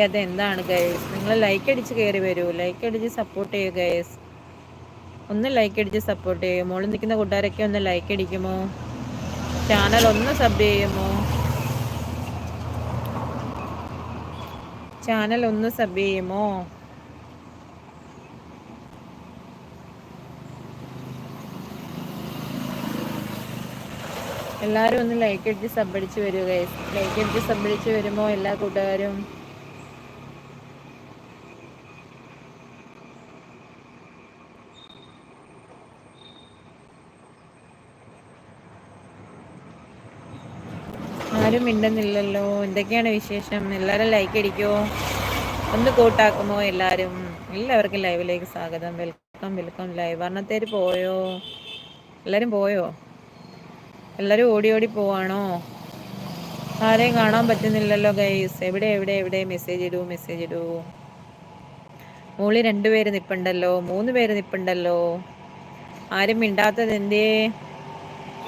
അത് എന്താണ് ഗൈസ് നിങ്ങൾ ലൈക്ക് അടിച്ച് കയറി വരൂ. ലൈക്ക് അടിച്ച് സപ്പോർട്ട് ചെയ്യൂ ഗൈസ് ഒന്ന് ലൈക്ക് അടിച്ച് സപ്പോർട്ട് ചെയ്യും. മോളിൽ നിൽക്കുന്ന കൂട്ടുകാരൊക്കെ ഒന്ന് ലൈക്ക് അടിക്കുമോ? ചാനൽ ഒന്ന് സബ് ചെയ്യുമോ? ചാനൽ ഒന്ന് സബ് ചെയ്യുമോ? എല്ലാവരും ഒന്ന് ലൈക്ക് അടിച്ച് സബ് അടിച്ച് വരൂ ഗൈസ് ലൈക്ക് അടിച്ച് സബ് അടിച്ച് വരുമോ എല്ലാ കൂട്ടുകാരും? ആരും മിണ്ടുന്നില്ലല്ലോ. എന്തൊക്കെയാണ് വിശേഷം? എല്ലാവരും ലൈക്ക് അടിക്കോ? ഒന്ന് കൂട്ടാക്കുമോ എല്ലാവരും എല്ലാവർക്കും ലൈവിലേക്ക് സ്വാഗതം. വെൽക്കം വെൽക്കം ലൈവ് വർണത്തേര് പോയോ? എല്ലാവരും പോയോ? എല്ലാവരും ഓടി ഓടി പോവാണോ? ആരെയും കാണാൻ പറ്റുന്നില്ലല്ലോ ഗൈസ് എവിടെ എവിടെ എവിടെ? മെസ്സേജ് ഇടൂ മെസ്സേജ് ഇടൂ. മോളി രണ്ടുപേര് നിപ്പുണ്ടല്ലോ. മൂന്ന് പേര് നിപ്പുണ്ടല്ലോ. ആരും മിണ്ടാത്തത് എന്തേ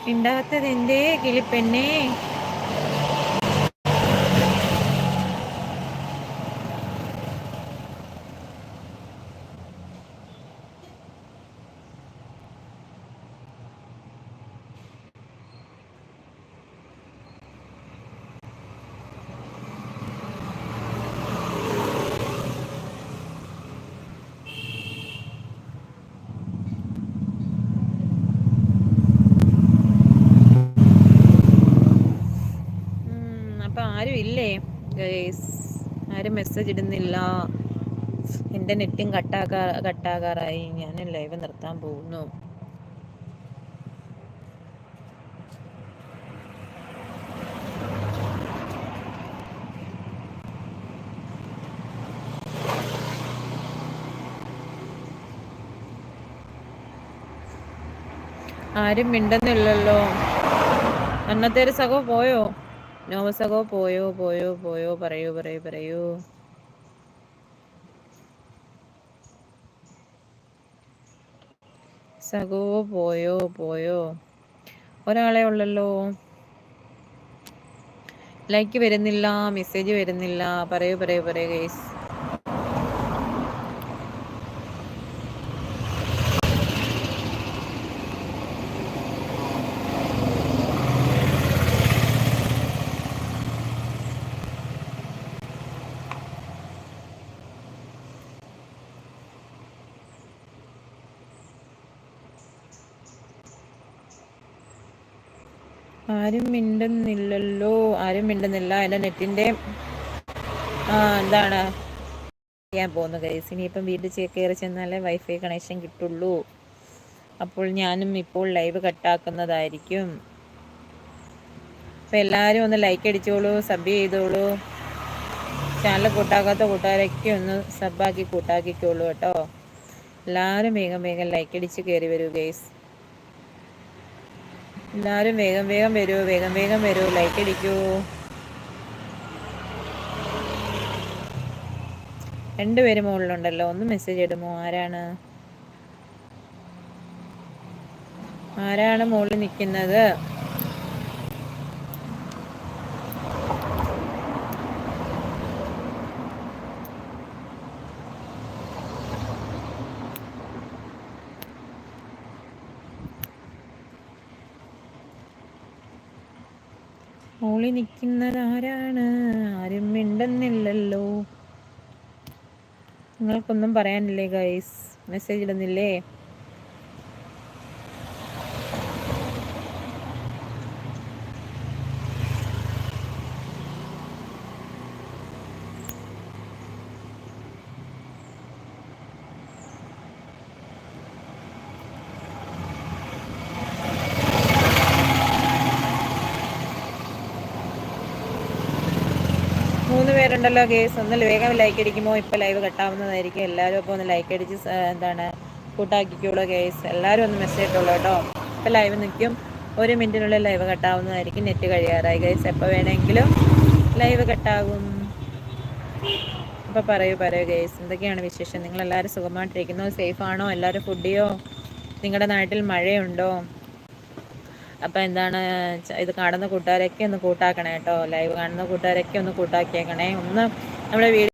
മിണ്ടാത്തത് എന്തേ കിളിപ്പെണ്ണേ ആരും ഇല്ലേ ഗൈസ് ആരും മെസ്സേജ് ഇടുന്നില്ല. എന്റെ നെറ്റും കട്ടാക്കാ കട്ടാകാറായി. ഞാൻ ലൈവ് നിർത്താൻ പോകുന്നു. ആരും മിണ്ടുന്നില്ലല്ലോ. അന്നത്തെ ഒരു സഖോ പോയോ? നോവസകോ പോയോ പോയോ പോയോ പറയൂ പറയൂ പറയൂ സകോ പോയോ പോയോ ഒരാളെ ഉള്ളല്ലോ. ലൈക്ക് വരുന്നില്ല മെസ്സേജ് വരുന്നില്ല. പറയൂ പറയൂ പറയൂ ഗൈസ് ആരും മിണ്ടുന്നില്ലല്ലോ. ആരും മിണ്ടുന്നില്ല. എന്റെ നെറ്റിന്റെ എന്താണ്? ചെയ്യാൻ പോകുന്നു ഗൈസ് ഇനിയിപ്പം വീട്ടിൽ കയറി ചെന്നാലേ വൈഫൈ കണക്ഷൻ കിട്ടുള്ളൂ. അപ്പോൾ ഞാനും ഇപ്പോൾ ലൈവ് കട്ടാക്കുന്നതായിരിക്കും അപ്പം എല്ലാവരും ഒന്ന് ലൈക്ക് അടിച്ചോളൂ സബ് ചെയ്തോളൂ. ചാനൽ കൂട്ടാക്കാത്ത കൂട്ടുകാരൊക്കെ ഒന്ന് സബാക്കി കൂട്ടാക്കിക്കോളൂ കേട്ടോ. എല്ലാവരും വേഗം വേഗം ലൈക്ക് അടിച്ച് കയറി വരൂ ഗൈസ് എല്ലാവരും വേഗം വേഗം വരൂ വേഗം വേഗം വരൂ. ലൈക്ക് അടിക്കൂ. രണ്ടുപേര് മുകളിലുണ്ടല്ലോ. ഒന്ന് മെസ്സേജ് ഇടുമോ? ആരാണ്? ആരാണ് മുകളിൽ നിൽക്കുന്നത്? മോളി നിൽക്കുന്നത് ആരാണ് ആരും മിണ്ടുന്നില്ലല്ലോ. നിങ്ങൾക്കൊന്നും പറയാനില്ലേ ഗൈസ് മെസ്സേജ് ഇടുന്നില്ലേ മൂന്ന് പേരുണ്ടല്ലോ കേസ് ഒന്ന് വേഗം ലൈക്ക് അടിക്കുമ്പോൾ ഇപ്പോൾ ലൈവ് കട്ടാവുന്നതായിരിക്കും. എല്ലാവരും അപ്പോൾ ഒന്ന് ലൈക്ക് അടിച്ച് എന്താണ് കൂട്ടാക്കിക്കോളൂ കേസ് എല്ലാവരും ഒന്ന് മെസ്സേജ് ഇട്ടുള്ളൂ കേട്ടോ. ഇപ്പോൾ ലൈവ് നിൽക്കും. ഒരു മിനിറ്റിനുള്ളിൽ ലൈവ് കട്ടാവുന്നതായിരിക്കും. നെറ്റ് കഴിയാറായി ഗേസ് എപ്പോൾ വേണമെങ്കിലും ലൈവ് കട്ടാകും. അപ്പോൾ പറയൂ പറയൂ ഗേസ് എന്തൊക്കെയാണ് വിശേഷം? നിങ്ങളെല്ലാവരും സുഖമായിട്ടിരിക്കുന്നു? സേഫാണോ എല്ലാവരും ഫുഡിയോ നിങ്ങളുടെ നാട്ടിൽ മഴയുണ്ടോ? അപ്പോൾ എന്താണ് ഇത് കാണുന്ന കൂട്ടുകാരൊക്കെ ഒന്ന് കൂട്ടാക്കണേ കേട്ടോ ലൈവ് കാണുന്ന കൂട്ടുകാരൊക്കെ ഒന്ന് കൂട്ടാക്കിയേക്കണേ. ഒന്ന് നമ്മുടെ വീഡിയോ